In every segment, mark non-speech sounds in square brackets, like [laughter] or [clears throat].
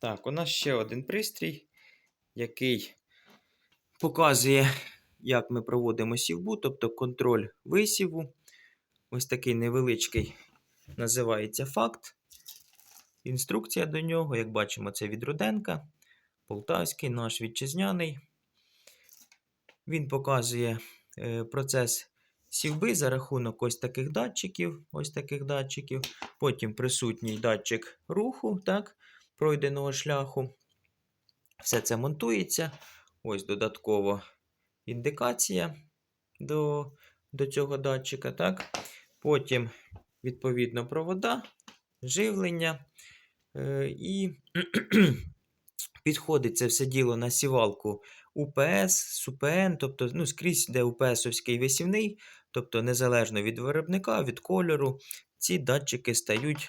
Так, у нас ще один пристрій, який показує, як ми проводимо сівбу, тобто контроль висіву. Ось такий невеличкий називається факт. Інструкція до нього, як бачимо, це від Руденка, полтавський, наш вітчизняний. Він показує е, процес сівби за рахунок ось таких датчиків, ось таких датчиків. Потім присутній датчик руху, так, пройденого шляху. Все це монтується. Ось додатково індикація до, до цього датчика. Так. Потім, відповідно, провода, живлення. Е, і [clears throat] підходить це все діло на сівалку УПС, СУПН, тобто ну, скрізь, де УПСовський висівний, тобто незалежно від виробника, від кольору, ці датчики стають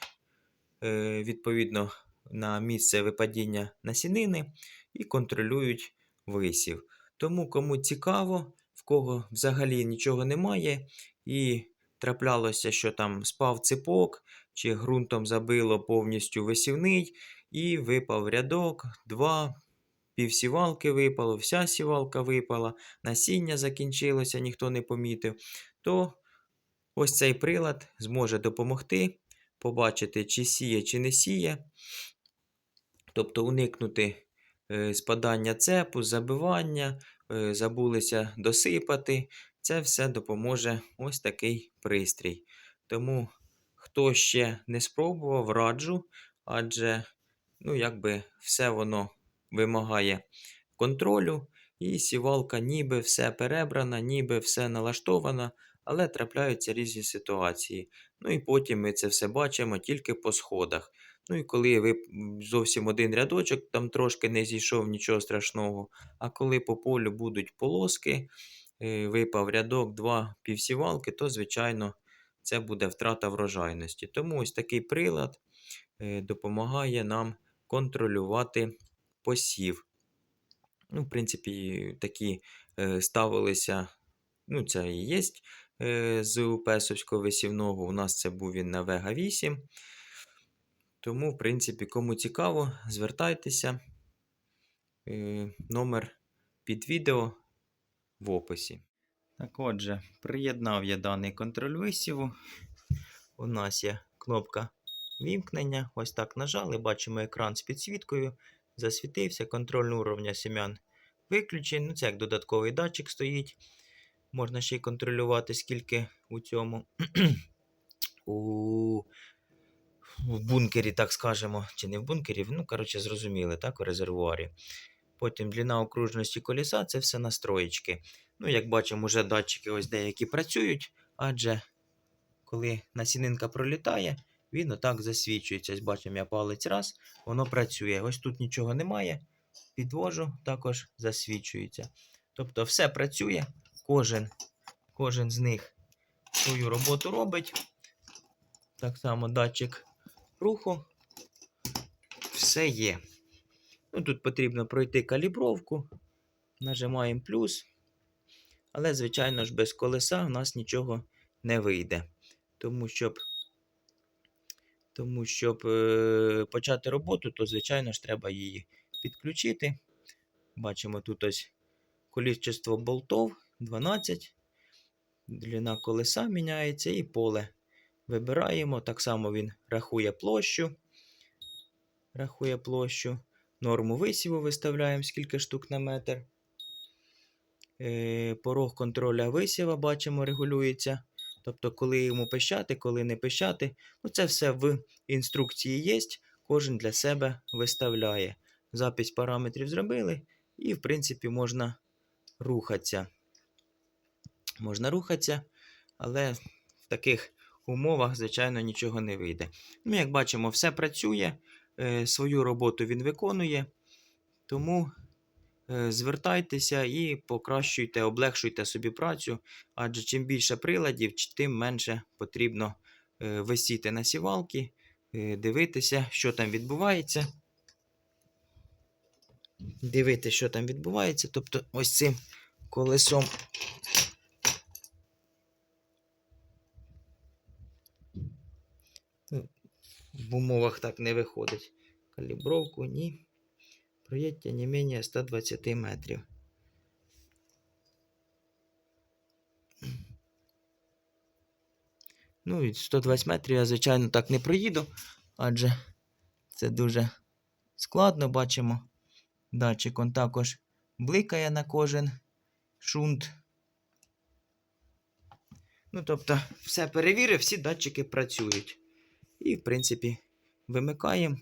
е, відповідно на місце випадіння насінини і контролюють висів. Тому кому цікаво, в кого взагалі нічого немає, і траплялося, що там спав ципок, чи ґрунтом забило повністю висівний, і випав рядок, два, півсівалки випало, вся сівалка випала, насіння закінчилося, ніхто не помітив, то ось цей прилад зможе допомогти побачити, чи сіє, чи не сіє, тобто уникнути е, спадання цепу, забивання, е, забулися досипати. Це все допоможе ось такий пристрій. Тому, хто ще не спробував, раджу, адже ну, якби все воно вимагає контролю, і сівалка ніби все перебрана, ніби все налаштовано, але трапляються різні ситуації. Ну і потім ми це все бачимо тільки по сходах. Ну і коли ви зовсім один рядочок, там трошки не зійшов нічого страшного. А коли по полю будуть полоски, е, випав рядок, два півсівалки, то, звичайно, це буде втрата врожайності. Тому ось такий прилад е, допомагає нам контролювати посів. Ну, в принципі, такі е, ставилися, ну, це і є з УПСовського висівного. У нас це був він на Вега 8. Тому, в принципі, кому цікаво, звертайтеся. Е, номер під відео в описі. Так отже, приєднав я даний контроль висіву. У нас є кнопка вімкнення. Ось так нажали, бачимо екран з підсвіткою. Засвітився, контроль уровня семян виключений. Ну, це як додатковий датчик стоїть. Можна ще й контролювати, скільки у цьому [clears throat] у в бункері, так скажемо, чи не в бункері, ну, коротше, зрозуміли, так, у резервуарі. Потім длина окружності коліса це все настроєчки. Ну, як бачимо, вже датчики ось деякі працюють, адже коли насінинка пролітає, він отак засвічується. Ось бачимо, я палець раз, воно працює. Ось тут нічого немає. Підвожу, також засвічується. Тобто все працює, кожен, кожен з них свою роботу робить. Так само датчик руху. Все є. Ну, Тут потрібно пройти калібровку. Нажимаємо плюс. Але, звичайно ж, без колеса у нас нічого не вийде. Тому щоб, тому, щоб е, почати роботу, то, звичайно ж, треба її підключити. Бачимо тут ось количество болтов 12. Длина колеса міняється і поле вибираємо. Так само він рахує площу. Рахує площу. Норму висіву виставляємо скільки штук на метр. Е, порог контроля висіва, бачимо, регулюється. Тобто, коли йому пищати, коли не пищати. Ну, це все в інструкції є. Кожен для себе виставляє. Запись параметрів зробили, і, в принципі, можна рухатися. Можна рухатися, але в таких умовах, звичайно, нічого не вийде. Ну, як бачимо, все працює, е, свою роботу він виконує. Тому е, звертайтеся і покращуйте, облегшуйте собі працю, адже чим більше приладів, тим менше потрібно е, висіти на сівалки, дивитися, що там відбувається. Дивитися, що там відбувається. Тобто, ось цим колесом. В умовах так не виходить. Калібровку ні. Проєдьте не менше 120 метрів. Ну, від 120 метрів я, звичайно, так не проїду, адже це дуже складно, бачимо. Датчик он також бликає на кожен шунт. Ну, тобто, все перевірив, всі датчики працюють. І, в принципі, вимикаємо.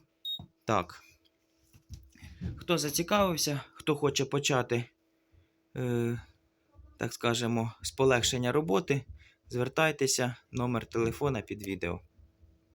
Так. Хто зацікавився, хто хоче почати, е, так скажемо, з полегшення роботи, звертайтеся, номер телефона під відео.